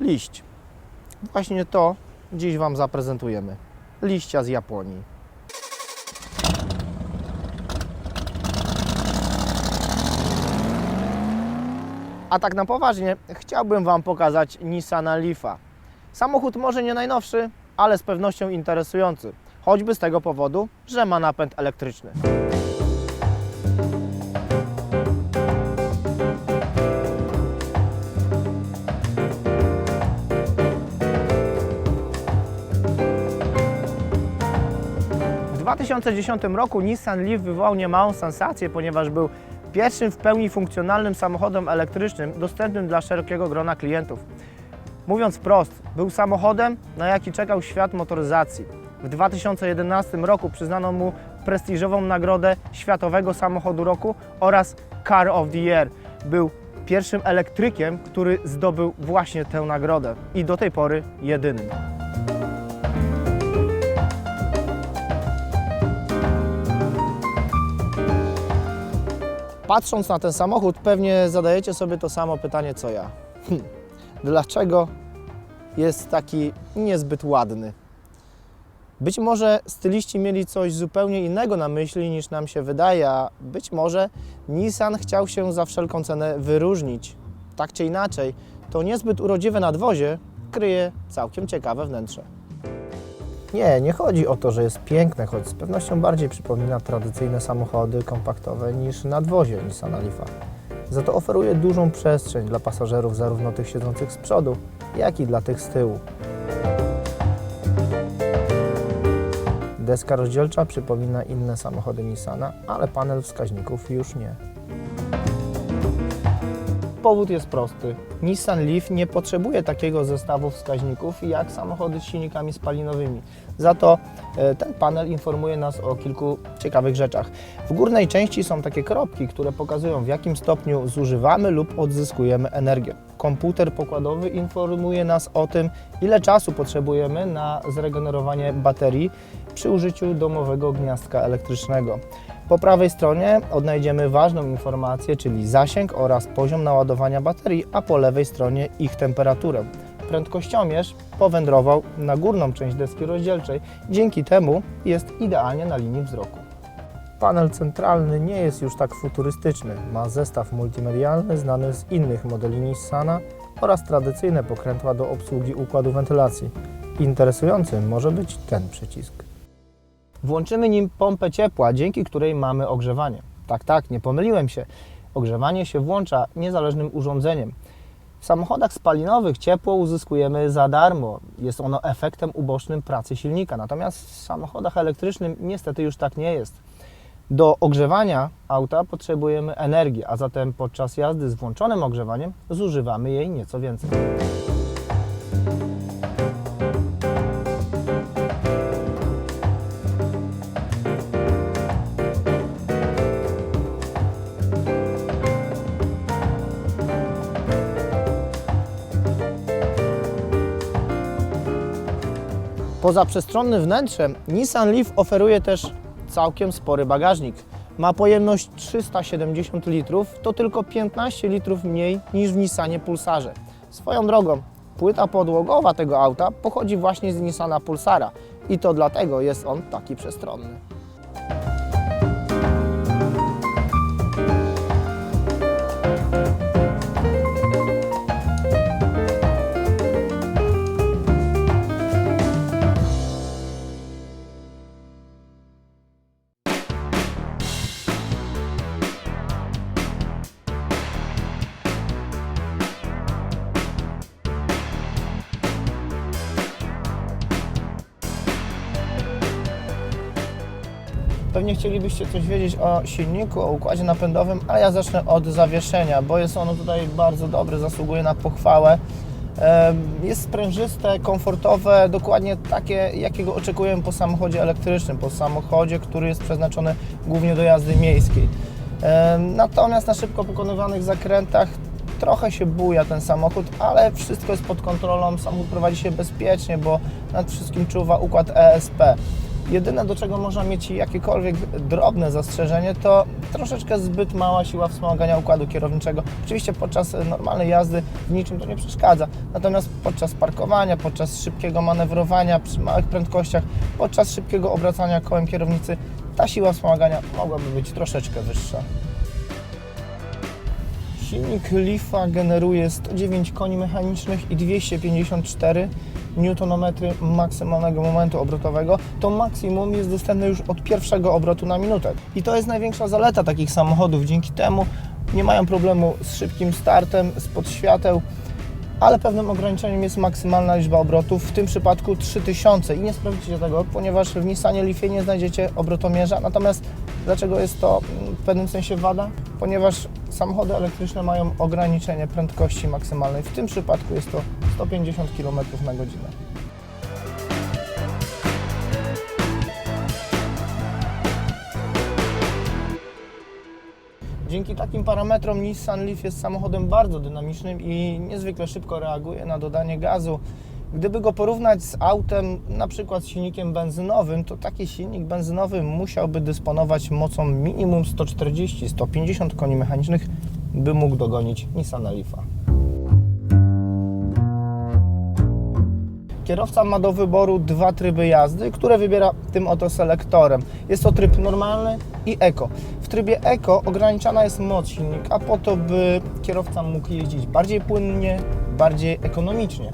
liść. Właśnie to dziś Wam zaprezentujemy. Liścia z Japonii. A tak na poważnie, chciałbym Wam pokazać Nissana Leafa. Samochód może nie najnowszy, ale z pewnością interesujący. Choćby z tego powodu, że ma napęd elektryczny. 2010 roku Nissan Leaf wywołał niemałą sensację, ponieważ był pierwszym w pełni funkcjonalnym samochodem elektrycznym dostępnym dla szerokiego grona klientów. Mówiąc wprost, był samochodem, na jaki czekał świat motoryzacji. W 2011 roku przyznano mu prestiżową nagrodę Światowego Samochodu Roku oraz Car of the Year. Był pierwszym elektrykiem, który zdobył właśnie tę nagrodę i do tej pory jedynym. Patrząc na ten samochód, pewnie zadajecie sobie to samo pytanie co ja. Hm, Dlaczego jest taki niezbyt ładny? Być może styliści mieli coś zupełnie innego na myśli niż nam się wydaje, a być może Nissan chciał się za wszelką cenę wyróżnić. Tak czy inaczej, to niezbyt urodziwe nadwozie kryje całkiem ciekawe wnętrze. Nie, nie chodzi o to, że jest piękne, choć z pewnością bardziej przypomina tradycyjne samochody kompaktowe niż nadwozie Nissana Leafa. Za to oferuje dużą przestrzeń dla pasażerów, zarówno tych siedzących z przodu, jak i dla tych z tyłu. Deska rozdzielcza przypomina inne samochody Nissana, ale panel wskaźników już nie. Powód jest prosty. Nissan Leaf nie potrzebuje takiego zestawu wskaźników jak samochody z silnikami spalinowymi. Za to e, ten panel informuje nas o kilku ciekawych rzeczach. W górnej części są takie kropki, które pokazują w jakim stopniu zużywamy lub odzyskujemy energię. Komputer pokładowy informuje nas o tym, ile czasu potrzebujemy na zregenerowanie baterii przy użyciu domowego gniazdka elektrycznego. Po prawej stronie odnajdziemy ważną informację, czyli zasięg oraz poziom naładowania baterii, a po lewej stronie ich temperaturę. Prędkościomierz powędrował na górną część deski rozdzielczej, dzięki temu jest idealnie na linii wzroku. Panel centralny nie jest już tak futurystyczny. Ma zestaw multimedialny znany z innych modeli Nissana oraz tradycyjne pokrętła do obsługi układu wentylacji. Interesujący może być ten przycisk. Włączymy nim pompę ciepła, dzięki której mamy ogrzewanie. Tak, tak, nie pomyliłem się. Ogrzewanie się włącza niezależnym urządzeniem. W samochodach spalinowych ciepło uzyskujemy za darmo. Jest ono efektem ubocznym pracy silnika. Natomiast w samochodach elektrycznych niestety już tak nie jest. Do ogrzewania auta potrzebujemy energii, a zatem podczas jazdy z włączonym ogrzewaniem zużywamy jej nieco więcej. Poza przestronnym wnętrzem, Nissan Leaf oferuje też całkiem spory bagażnik. Ma pojemność 370 litrów, to tylko 15 litrów mniej niż w Nissanie Pulsarze. Swoją drogą, płyta podłogowa tego auta pochodzi właśnie z Nissana Pulsara i to dlatego jest on taki przestronny. Pewnie chcielibyście coś wiedzieć o silniku, o układzie napędowym, ale ja zacznę od zawieszenia, bo jest ono tutaj bardzo dobre, zasługuje na pochwałę. Jest sprężyste, komfortowe, dokładnie takie, jakiego oczekujemy po samochodzie elektrycznym, po samochodzie, który jest przeznaczony głównie do jazdy miejskiej. Natomiast na szybko pokonywanych zakrętach trochę się buja ten samochód, ale wszystko jest pod kontrolą, samochód prowadzi się bezpiecznie, bo nad wszystkim czuwa układ ESP. Jedyne, do czego można mieć jakiekolwiek drobne zastrzeżenie, to troszeczkę zbyt mała siła wspomagania układu kierowniczego. Oczywiście podczas normalnej jazdy w niczym to nie przeszkadza, natomiast podczas parkowania, podczas szybkiego manewrowania przy małych prędkościach, podczas szybkiego obracania kołem kierownicy, ta siła wspomagania mogłaby być troszeczkę wyższa. Silnik Leafa generuje 109 koni mechanicznych i 254 Nm maksymalnego momentu obrotowego. To maksimum jest dostępne już od pierwszego obrotu na minutę. I to jest największa zaleta takich samochodów. Dzięki temu nie mają problemu z szybkim startem, spod świateł, ale pewnym ograniczeniem jest maksymalna liczba obrotów, w tym przypadku 3000 i nie sprawdzicie tego, ponieważ w Nissanie Leafie nie znajdziecie obrotomierza. Natomiast dlaczego jest to mm, w pewnym sensie wada? Ponieważ samochody elektryczne mają ograniczenie prędkości maksymalnej. W tym przypadku jest to 150 km na godzinę. Dzięki takim parametrom Nissan Leaf jest samochodem bardzo dynamicznym i niezwykle szybko reaguje na dodanie gazu. Gdyby go porównać z autem, na przykład z silnikiem benzynowym, to taki silnik benzynowy musiałby dysponować mocą minimum 140-150 koni mechanicznych, by mógł dogonić Nissana Leafa. Kierowca ma do wyboru dwa tryby jazdy, które wybiera tym oto selektorem. Jest to tryb normalny i eko. W trybie eko ograniczana jest moc silnika po to, by kierowca mógł jeździć bardziej płynnie, bardziej ekonomicznie.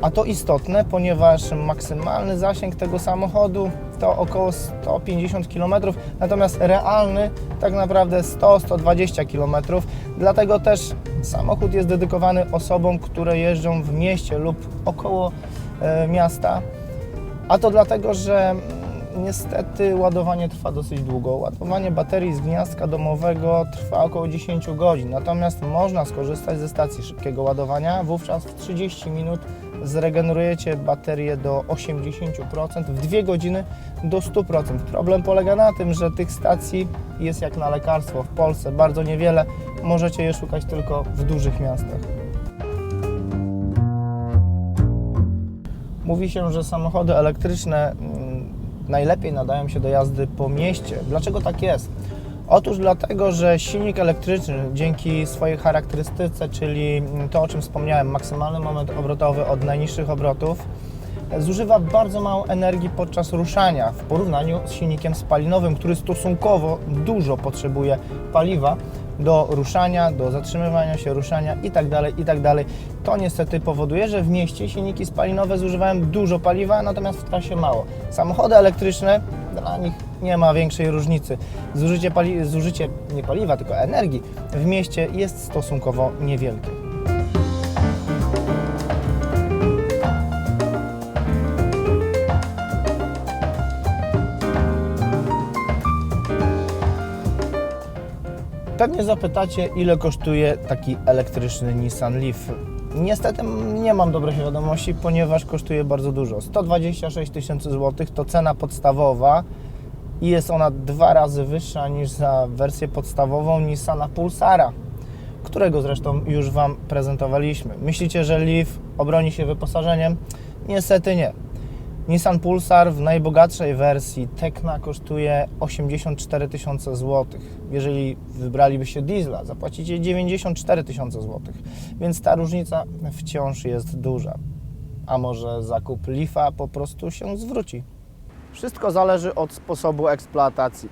A to istotne, ponieważ maksymalny zasięg tego samochodu to około 150 km, natomiast realny tak naprawdę 100-120 km. Dlatego też samochód jest dedykowany osobom, które jeżdżą w mieście lub około miasta. A to dlatego, że mm, niestety ładowanie trwa dosyć długo. Ładowanie baterii z gniazdka domowego trwa około 10 godzin, natomiast można skorzystać ze stacji szybkiego ładowania. Wówczas w 30 minut zregenerujecie baterię do 80%, w 2 godziny do 100%. Problem polega na tym, że tych stacji jest jak na lekarstwo w Polsce bardzo niewiele. Możecie je szukać tylko w dużych miastach. Mówi się, że samochody elektryczne mm, najlepiej nadają się do jazdy po mieście. Dlaczego tak jest? Otóż dlatego, że silnik elektryczny dzięki swojej charakterystyce, czyli mm, to o czym wspomniałem, maksymalny moment obrotowy od najniższych obrotów, zużywa bardzo mało energii podczas ruszania w porównaniu z silnikiem spalinowym, który stosunkowo dużo potrzebuje paliwa do ruszania, do zatrzymywania się, ruszania itd. itd. To niestety powoduje, że w mieście silniki spalinowe zużywają dużo paliwa, natomiast w trasie mało. Samochody elektryczne, dla nich nie ma większej różnicy. Zużycie, pali- zużycie nie paliwa, tylko energii w mieście jest stosunkowo niewielkie. Pewnie zapytacie, ile kosztuje taki elektryczny Nissan Leaf. Niestety nie mam dobrych wiadomości, ponieważ kosztuje bardzo dużo. 126 tysięcy złotych to cena podstawowa i jest ona dwa razy wyższa niż za wersję podstawową Nissana Pulsara, którego zresztą już Wam prezentowaliśmy. Myślicie, że Leaf obroni się wyposażeniem? Niestety nie. Nissan Pulsar w najbogatszej wersji Tecna kosztuje 84 tysiące złotych. Jeżeli wybralibyście diesla, zapłacicie 94 tysiące złotych. Więc ta różnica wciąż jest duża. A może zakup Leafa po prostu się zwróci? Wszystko zależy od sposobu eksploatacji.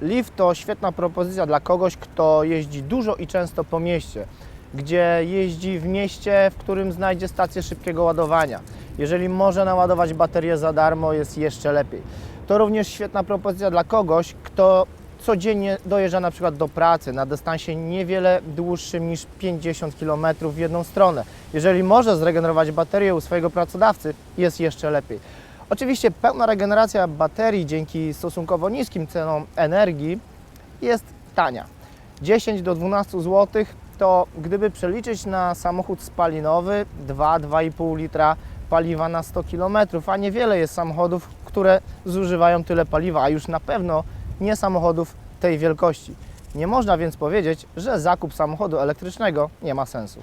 Leaf to świetna propozycja dla kogoś, kto jeździ dużo i często po mieście, gdzie jeździ w mieście, w którym znajdzie stację szybkiego ładowania. Jeżeli może naładować baterię za darmo, jest jeszcze lepiej. To również świetna propozycja dla kogoś, kto codziennie dojeżdża na przykład do pracy na dystansie niewiele dłuższym niż 50 km w jedną stronę. Jeżeli może zregenerować baterię u swojego pracodawcy, jest jeszcze lepiej. Oczywiście pełna regeneracja baterii dzięki stosunkowo niskim cenom energii jest tania. 10 do 12 zł to gdyby przeliczyć na samochód spalinowy 2-2,5 litra paliwa na 100 km, a niewiele jest samochodów, które zużywają tyle paliwa, a już na pewno nie samochodów tej wielkości. Nie można więc powiedzieć, że zakup samochodu elektrycznego nie ma sensu.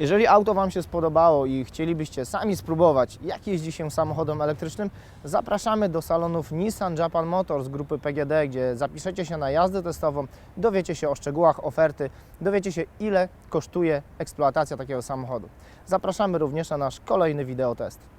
Jeżeli auto Wam się spodobało i chcielibyście sami spróbować, jak jeździ się samochodem elektrycznym, zapraszamy do salonów Nissan Japan Motors grupy PGD, gdzie zapiszecie się na jazdę testową, dowiecie się o szczegółach oferty, dowiecie się ile kosztuje eksploatacja takiego samochodu. Zapraszamy również na nasz kolejny wideotest.